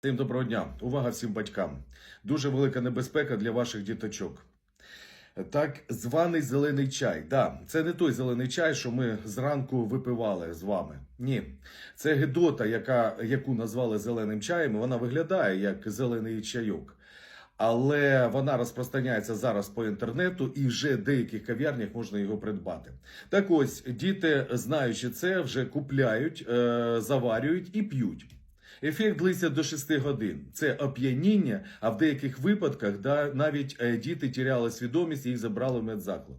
Всім доброго дня. Увага всім батькам. Дуже велика небезпека для ваших діточок. Так званий зелений чай. Да, це не той зелений чай, що ми зранку випивали з вами. Ні, це гидота, яка, яку назвали зеленим чаєм. Вона виглядає як зелений чайок. Але вона розпространяється зараз по інтернету, і вже в деяких кав'ярнях можна його придбати. Так ось діти, знаючи це, вже купляють, е, заварюють і п'ють. Ефект длиться до 6 годин. Це оп'яніння, а в деяких випадках да, навіть е, діти тіряли свідомість їх забрали в медзаклад.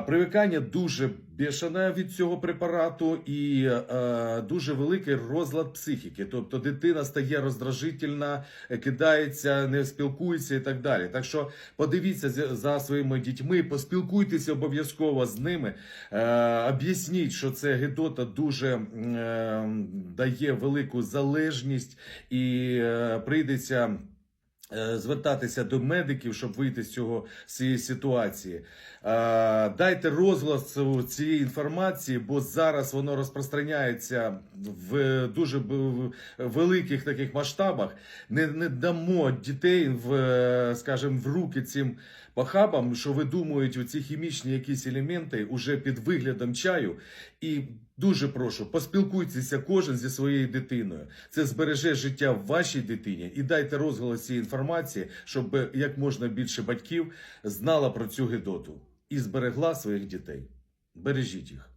Привикання дуже бешене від цього препарату і е, дуже великий розлад психіки. Тобто дитина стає роздражительна, е, кидається, не спілкується і так далі. Так що подивіться за- своїми дітьми, поспілкуйтеся обов'язково з ними, е, об'ясніть, що це гидота дуже е, дає велику залежність і е, прийдеться. Е, Звертатися до медиків, щоб вийти з цього з цієї ситуації. Е, Дайте розголос цієї інформації, бо зараз воно розпространяється в дуже великих таких масштабах. Не, не дамо дітей в, е, скажімо, в руки цим похабам, що видумують оці хімічні якісь елементи уже під виглядом чаю. І дуже прошу, поспілкуйтеся кожен зі своєю дитиною. Це збереже життя вашій дитині і дайте розголос цієї інформації, щоб як можна більше батьків знала про цю гидоту і зберегла своїх дітей. Бережіть їх.